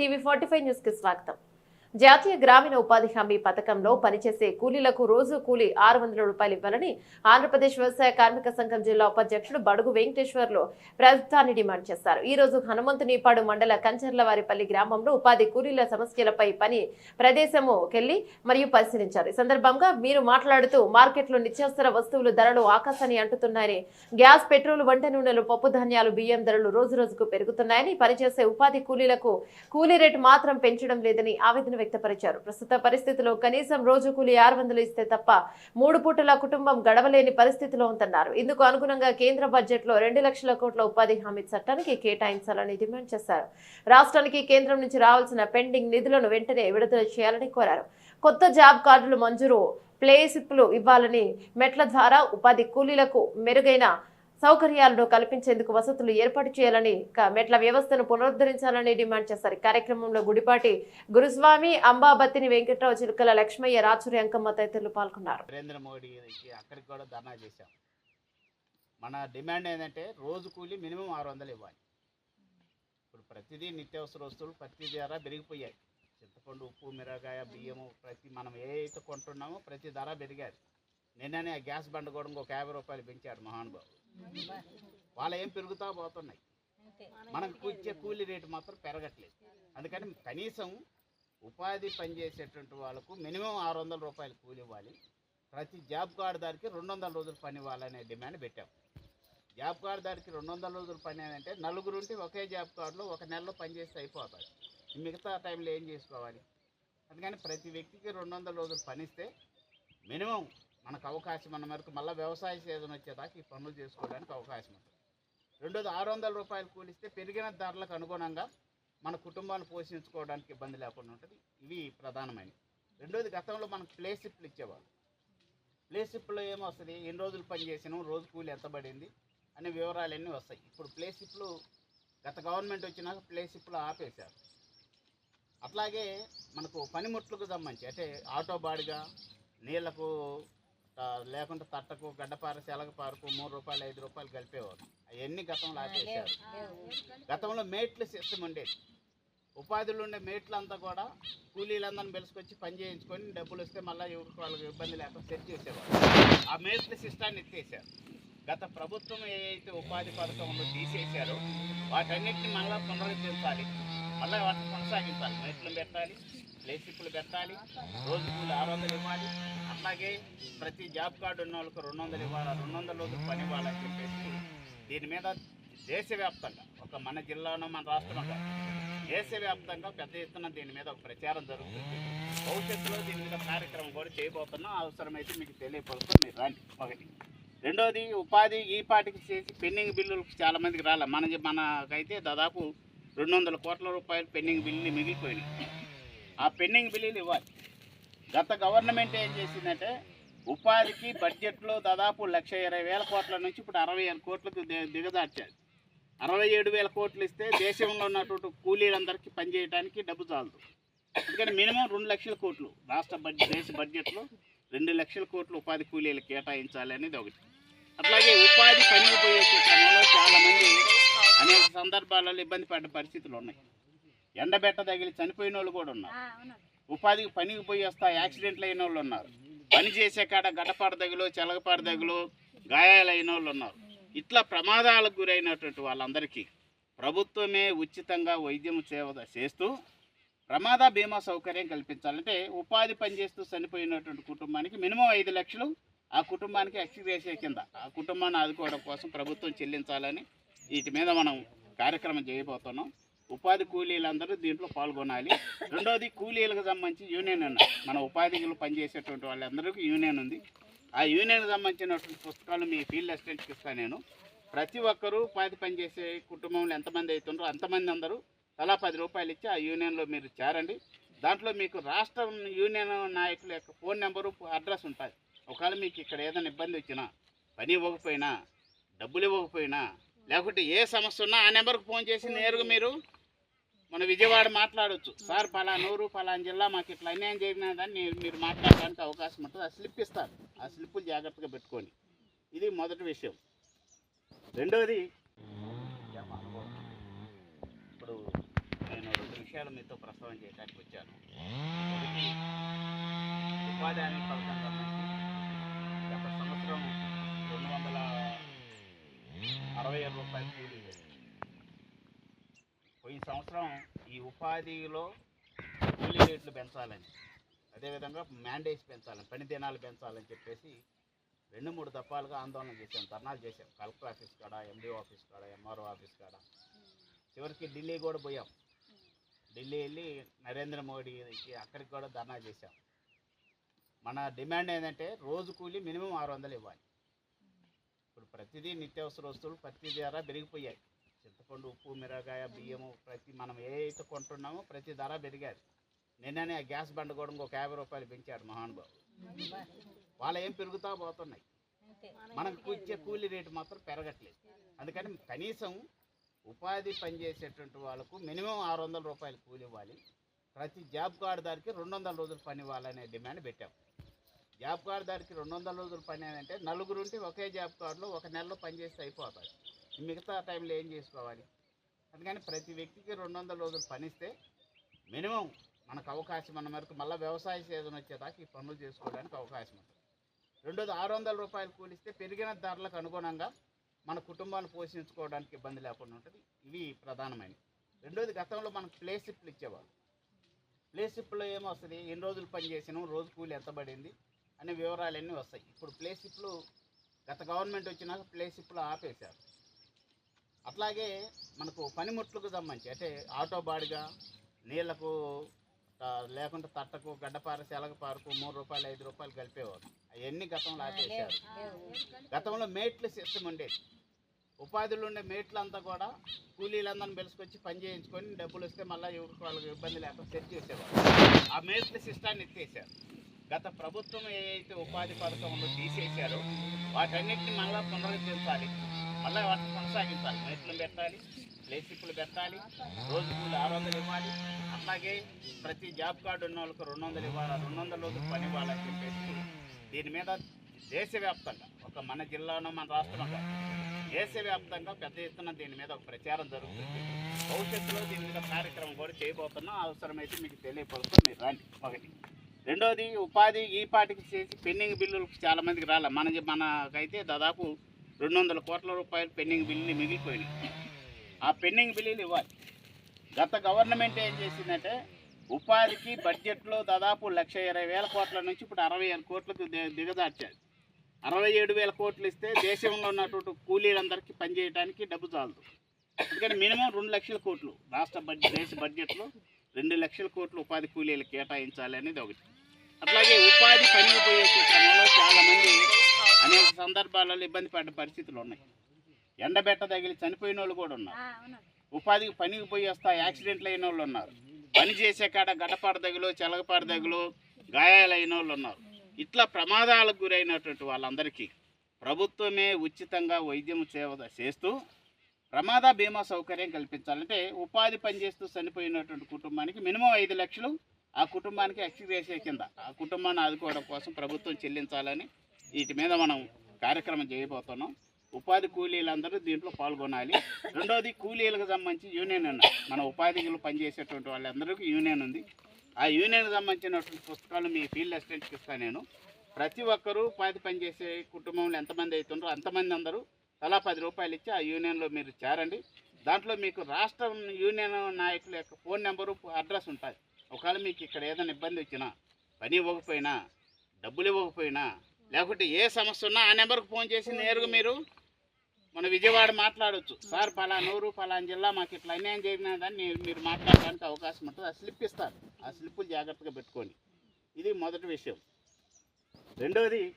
TV forty five న్యూస్కి స్వాగతం. జాతీయ గ్రామీణ ఉపాధి హామీ పథకంలో పనిచేసే కూలీలకు రోజు కూలీ ఆరు వందల రూపాయలు ఇవ్వాలని ఆంధ్రప్రదేశ్ వ్యవసాయ కార్మిక సంఘం జిల్లా ఉపాధ్యక్షుడు బడుగు వెంకటేశ్వర్లు ప్రభుత్వాన్ని డిమాండ్ చేశారు. ఈ రోజు హనుమంతునిపాడు మండల కంచర్లవారిపల్లి గ్రామంలో ఉపాధి కూలీల సమస్యలపై పని ప్రదేశముకెళ్ళి మరియు పరిశీలించారు. ఈ సందర్భంగా మీరు మాట్లాడుతూ మార్కెట్లో నిత్యావసర వస్తువులు ధరలు ఆకాశాన్ని అంటుతున్నాయని గ్యాస్ పెట్రోల్ వంట నూనెలు పప్పు ధాన్యాలు బియ్యం ధరలు రోజు రోజుకు పెరుగుతున్నాయని పనిచేసే ఉపాధి కూలీలకు కూలీ రేటు మాత్రం పెంచడం లేదని ఆవేదన వ్యక్తపరిచారు. ప్రస్తుత పరిస్థితిలో కనీసం రోజు కూలీ ఆరు వందలు ఇస్తే తప్ప మూడు పూటల కుటుంబం గడవలేని పరిస్థితిలో ఉందన్నారు. ఇందుకు అనుగుణంగా కేంద్ర బడ్జెట్లో రెండు లక్షల కోట్ల ఉపాధి హామీ చట్టానికి కేటాయించాలని డిమాండ్ చేశారు. రాష్ట్రానికి కేంద్రం నుంచి రావాల్సిన పెండింగ్ నిధులను వెంటనే విడుదల చేయాలని కోరారు. కొత్త జాబ్ కార్డులు మంజూరు ప్లేసిప్లు ఇవ్వాలని మెట్ల ద్వారా ఉపాధి కూలీలకు మెరుగైన సౌకర్యాలను కల్పించేందుకు వసతులు ఏర్పాటు చేయాలని మెట్ల వ్యవస్థను పునరుద్ధరించాలని డిమాండ్ చేశారు. కార్యక్రమంలో గుడిపాటి గురుస్వామి అంబాబత్తిని వెంకట్రావు చిలుకల లక్ష్మయ్య రాచూరి అంకమ్మ తదితరులు పాల్గొన్నారు. నరేంద్ర మోడీకి అక్కడికి కూడా ధర్నా చేశాం. మన డిమాండ్ ఏంటంటే రోజు కూలి మినిమం ఆరు వందలు ఇవ్వాలి. ఇప్పుడు ప్రతిదీ నిత్యావసర వస్తువులు ప్రతి ధర పెరిగిపోయాయి. చింతపండు ఉప్పు మిరగాయ బియ్యము ప్రతి మనం ఏ అయితే కొంటున్నామో ప్రతి ధర పెరిగాది. నిన్ననే ఆ గ్యాస్ బండ కూడా ఇంకొక యాభై రూపాయలు పెంచాడు మహానుభావు వాళ్ళ ఏం పెరుగుతా పోతున్నాయి. మనకు ఇచ్చే కూలీ రేటు మాత్రం పెరగట్లేదు. అందుకని కనీసం ఉపాధి పనిచేసేటువంటి వాళ్ళకు మినిమం ఆరు వందల రూపాయలు కూలి ఇవ్వాలి. ప్రతి జాబ్ కార్డు దారికి రెండు వందల రోజులు పని ఇవ్వాలనే డిమాండ్ పెట్టాం. జాబ్ కార్డు దారికి రెండు వందల రోజులు పని అంటే నలుగురు ఉంటే ఒకే జాబ్ కార్డులో ఒక నెలలో పనిచేస్తే అయిపోతుంది మిగతా టైంలో ఏం చేసుకోవాలి? అందుకని ప్రతి వ్యక్తికి రెండు వందల రోజులు పనిస్తే మినిమం మనకు అవకాశం అన్న మేరకు మళ్ళీ వ్యవసాయ సీజన్ వచ్చేదాకా ఈ పనులు చేసుకోవడానికి అవకాశం ఉంటుంది రెండోది ఆరు వందల రూపాయలు కూలిస్తే పెరిగిన ధరలకు అనుగుణంగా మన కుటుంబాన్ని పోషించుకోవడానికి ఇబ్బంది లేకుండా ఉంటుంది. ఇవి ప్రధానమైనవి. రెండోది గతంలో మనకు ప్లేషిప్లు ఇచ్చేవాళ్ళు. ప్లేషిప్లో ఏమొస్తుంది? ఎన్ని రోజులు పని చేసినాం? రోజు కూలి ఎంత పడింది? అనే వివరాలన్నీ వస్తాయి. ఇప్పుడు ప్లేషిప్లు గత గవర్నమెంట్ వచ్చినాక ప్లేషిప్లు ఆపేశారు. అట్లాగే మనకు పనిముట్లకు సంబంధించి అంటే ఆటో బాడిగా నీళ్ళకు లేకుంటే తట్టకు గడ్డపార సెలగపారకు మూడు రూపాయలు ఐదు రూపాయలు కలిపేవారు. అవన్నీ గతంలో ఆపేశారు గతంలో మేట్ల సిస్టమ్ ఉండేది. ఉపాధిలో ఉండే మేట్లంతా కూడా కూలీలందరిని పిలుచుకొచ్చి పని చేయించుకొని డబ్బులు వస్తే మళ్ళీ ఎవరికి వాళ్ళకి ఇబ్బంది లేకుండా సెట్ చేసేవారు. ఆ మేట్ల సిస్టాన్ని ఎత్తేసారు గత ప్రభుత్వం ఏదైతే ఉపాధి పథకం ఉందో తీసేశారో వాటన్నిటిని మళ్ళీ పునరుద్ధరించాలి. మళ్ళీ వాటిని కొనసాగించాలి. మెట్లు పెట్టాలి ప్లేసిప్పులు పెట్టాలి రోజు కూలి ఆరు వందలు ఇవ్వాలి. అట్లాగే ప్రతి జాబ్ కార్డు ఉన్న వాళ్ళకి రెండు వందలు ఇవ్వాలి? రెండు వందల రోజులు పని ఇవ్వాలని చెప్పేసి దీని మీద దేశవ్యాప్తంగా ఒక మన జిల్లాలో మన రాష్ట్రంలో దేశవ్యాప్తంగా పెద్ద ఎత్తున దీని మీద ఒక ప్రచారం జరుగుతుంది. భవిష్యత్తులో దీని మీద కార్యక్రమం కూడా చేయబోతున్నాం అవసరమైతే మీకు తెలియపరుస్తూ మీరు రండి. ఒకటి. రెండోది ఉపాధి ఈ పాటికి చేసి పెండింగ్ బిల్లులు చాలామందికి రాలే. మన మనకైతే దాదాపు రెండు వందల కోట్ల రూపాయలు పెండింగ్ బిల్లులు మిగిలిపోయినాయి. ఆ పెండింగ్ బిల్లులు ఇవ్వాలి. గత గవర్నమెంట్ ఏం చేసిందంటే ఉపాధికి బడ్జెట్లో దాదాపు లక్ష ఇరవై వేల కోట్ల నుంచి ఇప్పుడు అరవై ఏడు కోట్లకు దిగదార్చారు అరవై ఏడు వేల కోట్లు ఇస్తే దేశంలో ఉన్నటువంటి కూలీలందరికీ పనిచేయడానికి డబ్బు చాలదు. అందుకని మినిమం రెండు లక్షల కోట్లు రాష్ట్ర బడ్జెట్ దేశ బడ్జెట్లో రెండు లక్షల కోట్లు ఉపాధి కూలీలు కేటాయించాలి అనేది ఒకటి. అట్లాగే ఉపాధి పనికి పోయే క్రమంలో చాలామంది అనేక సందర్భాలలో ఇబ్బంది పడ్డ పరిస్థితులు ఉన్నాయి. ఎండబెట్ట తగిలి చనిపోయిన వాళ్ళు కూడా ఉన్నారు. ఉపాధికి పనికి పోయి వస్తా యాక్సిడెంట్లు అయిన వాళ్ళు ఉన్నారు. పని చేసే కాడ గడపాడు తగులు చెలగపాడు తగులు గాయాలైన వాళ్ళు ఉన్నారు. ఇట్లా ప్రమాదాలకు గురైనటువంటి వాళ్ళందరికీ ప్రభుత్వమే ఉచితంగా వైద్యం సేవ చేస్తూ ప్రమాద బీమా సౌకర్యం కల్పించాలంటే ఉపాధి పనిచేస్తూ చనిపోయినటువంటి కుటుంబానికి మినిమం ఐదు లక్షలు ఆ కుటుంబానికి ఎక్స్గ్రేషియా కింద. ఆ కుటుంబాన్ని ఆదుకోవడం కోసం ప్రభుత్వం చెల్లించాలని వీటి మీద మనం కార్యక్రమం చేయబోతున్నాం. ఉపాధి కూలీలందరూ దీంట్లో పాల్గొనాలి. రెండోది కూలీలకు సంబంధించి యూనియన్ ఉన్నాయి మన ఉపాధికులు పనిచేసేటువంటి వాళ్ళందరికీ యూనియన్ ఉంది. ఆ యూనియన్కి సంబంధించినటువంటి పుస్తకాలు మీ ఫీల్డ్ అసిస్టెంట్కి ఇస్తాను నేను. ప్రతి ఒక్కరూ ఉపాధి పనిచేసే కుటుంబంలో ఎంతమంది అవుతుండ్రో అంతమంది అందరూ తలా పది రూపాయలు ఇచ్చి ఆ యూనియన్లో మీరు చేరండి. దాంట్లో మీకు రాష్ట్ర యూనియన్ నాయకుల యొక్క ఫోన్ నెంబరు అడ్రస్ ఉంటుంది ఒకవేళ మీకు ఇక్కడ ఏదైనా ఇబ్బంది వచ్చినా పని ఇవ్వకపోయినా డబ్బులు ఇవ్వకపోయినా లేకుంటే ఏ సమస్య ఉన్నా ఆ నెంబర్కి ఫోన్ చేసి నేరుగా మీరు మన విజయవాడ మాట్లాడొచ్చు. సార్ పలానూరు పలానా జిల్లా మాకు ఇట్లా అన్యాయం జరిగినదని దాన్ని మీరు మాట్లాడడానికి అవకాశం ఉంటుంది. ఆ స్లిప్ ఇస్తారు. ఆ స్లిప్పులు జాగ్రత్తగా పెట్టుకొని ఇది మొదటి విషయం. రెండవది ఇప్పుడు నేను రెండు విషయాలు మీతో ప్రస్తావన చేయడానికి వచ్చాను. ఉపాధి అనే పథకం గత సంవత్సరం అరవై ఏడు రూపాయలు కూలీ పోయిన సంవత్సరం ఈ ఉపాధిలో కూలీ రేట్లు పెంచాలని. అదేవిధంగా మ్యాండేజ్ పెంచాలని పని దినాలు పెంచాలని చెప్పేసి రెండు మూడు దఫాలుగా ఆందోళన చేశాం ధర్నాలు చేశాం. కలెక్టర్ ఆఫీస్ కాడ ఎండిఓ ఆఫీస్ కాడ ఎంఆర్ఓ ఆఫీస్ కాడ. చివరికి ఢిల్లీ కూడా పోయాం. ఢిల్లీ వెళ్ళి నరేంద్ర మోడీకి అక్కడికి కూడా ధర్నా చేశాం. మన డిమాండ్ ఏంటంటే రోజు కూలీ మినిమం ఆరు వందలు ఇవ్వాలి. ఇప్పుడు ప్రతిదీ నిత్యావసర వస్తువులు ప్రతి ధర పెరిగిపోయాయి. చింతపండు ఉప్పు మిరగాయ బియ్యము ప్రతి మనం ఏ అయితే కొంటున్నామో ప్రతి ధర పెరిగాది నిన్ననే ఆ గ్యాస్ బండ కూడా ఇంకొక యాభై రూపాయలు పెంచాడు మహానుభావు వాళ్ళ ఏం పెరుగుతా పోతున్నాయి. మనకు ఇచ్చే కూలీ రేటు మాత్రం పెరగట్లేదు. అందుకని కనీసం ఉపాధి పనిచేసేటువంటి వాళ్ళకు మినిమం ఆరు వందల రూపాయలు కూలి ఇవ్వాలి. ప్రతి జాబ్ కార్డు దారికి రెండు వందల రోజులు పని ఇవ్వాలనే డిమాండ్ పెట్టాం. జాబ్ కార్డు దారికి రెండు వందల రోజులు పని అంటే నలుగురు ఉంటే ఒకే జాబ్ కార్డులో ఒక నెలలో పనిచేస్తే అయిపోతుంది మిగతా టైంలో ఏం చేసుకోవాలి? అందుకని ప్రతి వ్యక్తికి రెండు వందల రోజులు పనిస్తే మినిమం మనకు అవకాశం మన మేరకు మళ్ళీ వ్యవసాయ సీజన్ వచ్చేదాకా ఈ పనులు చేసుకోవడానికి అవకాశం ఉంటుంది. రెండోది ఆరు వందల రూపాయలు కూలిస్తే పెరిగిన ధరలకు అనుగుణంగా మన కుటుంబాన్ని పోషించుకోవడానికి ఇబ్బంది లేకుండా ఉంటుంది. ఇవి ప్రధానమైనవి. రెండోది గతంలో మనకు ప్లేషిప్లు ఇచ్చేవాళ్ళు. ప్లేషిప్లో ఏమొస్తుంది ఎన్ని రోజులు పని చేసినాం రోజు కూలి ఎంత పడింది అనే వివరాలన్నీ వస్తాయి. ఇప్పుడు ప్లే షిప్లు గత గవర్నమెంట్ వచ్చినాక ప్లే షిప్లు ఆపేశారు. అట్లాగే మనకు పనిముట్లకు సంబంధించి అంటే ఆటో బాడిగా నీళ్ళకు లేకుంటే తట్టకు గడ్డపార సెలగపారకు మూడు రూపాయలు ఐదు రూపాయలు కలిపేవారు. అవన్నీ గతంలో ఆపేశారు. గతంలో మేట్లు సిస్టమ్ ఉండేది. ఉపాధులు ఉండే మేట్లంతా కూడా కూలీలందరిని పిలుచుకొచ్చి పని చేయించుకొని డబ్బులు వస్తే మళ్ళీ ఎవరికి వాళ్ళకి ఇబ్బంది లేకుండా సెట్ చేసేవారు. ఆ మేట్ల సిస్టాన్ని ఎత్తేసారు. గత ప్రభుత్వం ఏదైతే ఉపాధి పథకంలో తీసేశారో వాటన్నిటిని మళ్ళీ పునరుద్ధరించాలి. మళ్ళీ వాటిని కొనసాగించాలి. మేట్లు పెట్టాలి ప్లేసిప్పులు పెట్టాలి రోజు కూలి ఆరు వందలు ఇవ్వాలి. అలాగే ప్రతి జాబ్ కార్డు ఉన్న వాళ్ళకి రెండు వందలు ఇవ్వాలి. రెండు వందల రోజులు పని ఇవ్వాలని చెప్పేసి దీని మీద దేశవ్యాప్తంగా ఒక మన జిల్లాలో మన రాష్ట్రంలో దేశవ్యాప్తంగా పెద్ద ఎత్తున దీని మీద ఒక ప్రచారం జరుగుతుంది. భవిష్యత్తులో దీని మీద కార్యక్రమం కూడా చేయబోతున్నాం అవసరమైతే మీకు తెలియపరుస్తూ మీరు రండి. ఒకటి. రెండోది ఉపాధి ఈ పాటికి చేసి పెండింగ్ బిల్లులు చాలామందికి రాలే. మన మనకైతే దాదాపు రెండు వందల కోట్ల రూపాయలు పెండింగ్ బిల్లులు మిగిలిపోయినాయి. ఆ పెండింగ్ బిల్లులు ఇవ్వాలి. గత గవర్నమెంట్ ఏం చేసిందంటే ఉపాధికి బడ్జెట్లో దాదాపు లక్ష ఇరవై వేల కోట్ల నుంచి ఇప్పుడు అరవై ఏడు కోట్లకు ది- దిగజార్చారు. అరవై ఏడు వేల కోట్లు ఇస్తే దేశంలో ఉన్నటువంటి కూలీలందరికీ పనిచేయడానికి డబ్బు చాలదు. ఎందుకంటే మినిమం రెండు లక్షల కోట్లు రాష్ట్ర బడ్జెట్ దేశ బడ్జెట్లో రెండు లక్షల కోట్లు ఉపాధి కూలీలు కేటాయించాలి అనేది ఒకటి. అట్లాగే ఉపాధి పనికి పోయే క్రమంలో చాలామంది అనేక సందర్భాలలో ఇబ్బంది పడ్డ పరిస్థితులు ఉన్నాయి. ఎండబెట్ట తగిలి చనిపోయిన వాళ్ళు కూడా ఉన్నారు. ఉపాధికి పనికి పోయి వస్తా యాక్సిడెంట్లు అయిన వాళ్ళు ఉన్నారు. పని చేసే కాడ గడపాడ దగ్గలో చెలగపాడ దగ్గలో గాయాలైన వాళ్ళు ఉన్నారు. ఇట్లా ప్రమాదాలకు గురైనటువంటి వాళ్ళందరికీ ప్రభుత్వమే ఉచితంగా వైద్యం సేవ చేస్తూ ప్రమాద బీమా సౌకర్యం కల్పించాలంటే ఉపాధి పనిచేస్తూ చనిపోయినటువంటి కుటుంబానికి మినిమం ఐదు లక్షలు ఆ కుటుంబానికి ఎక్స్గ్రేషియా కింద ఆ కుటుంబాన్ని ఆదుకోవడం కోసం ప్రభుత్వం చెల్లించాలని వీటి మీద మనం కార్యక్రమం చేయబోతున్నాం. ఉపాధి కూలీలందరూ దీంట్లో పాల్గొనాలి. రెండవది కూలీలకు సంబంధించి యూనియన్ ఉన్నాయి మన ఉపాధిలో పనిచేసేటువంటి వాళ్ళందరికీ యూనియన్ ఉంది. ఆ యూనియన్కి సంబంధించినటువంటి పుస్తకాలు మీ ఫీల్డ్ అసిస్టెంట్కి ఇస్తాను నేను. ప్రతి ఒక్కరూ ఉపాధి పనిచేసే కుటుంబంలో ఎంతమంది అవుతుండ్రో అంతమంది అందరూ తలా పది రూపాయలు ఇచ్చి ఆ యూనియన్లో మీరు చేరండి. దాంట్లో మీకు రాష్ట్రం యూనియన్ నాయకుల యొక్క ఫోన్ నెంబరు అడ్రస్ ఉంటుంది. ఒకవేళ మీకు ఇక్కడ ఏదైనా ఇబ్బంది వచ్చినా పని ఇవ్వకపోయినా డబ్బులు ఇవ్వకపోయినా లేకుంటే ఏ సమస్య ఉన్నా ఆ నెంబర్కి ఫోన్ చేసి నేరుగా మీరు మన విజయవాడ మాట్లాడొచ్చు. సార్ పలానూరు పలానా జిల్లా మాకు ఇట్లా అన్యాయం జరిగినదని మీరు- మీరు మాట్లాడడానికి అవకాశం ఉంటుంది. ఆ స్లిప్ ఇస్తారు. ఆ స్లిప్పులు జాగ్రత్తగా పెట్టుకోండి ఇది మొదటి విషయం. రెండవది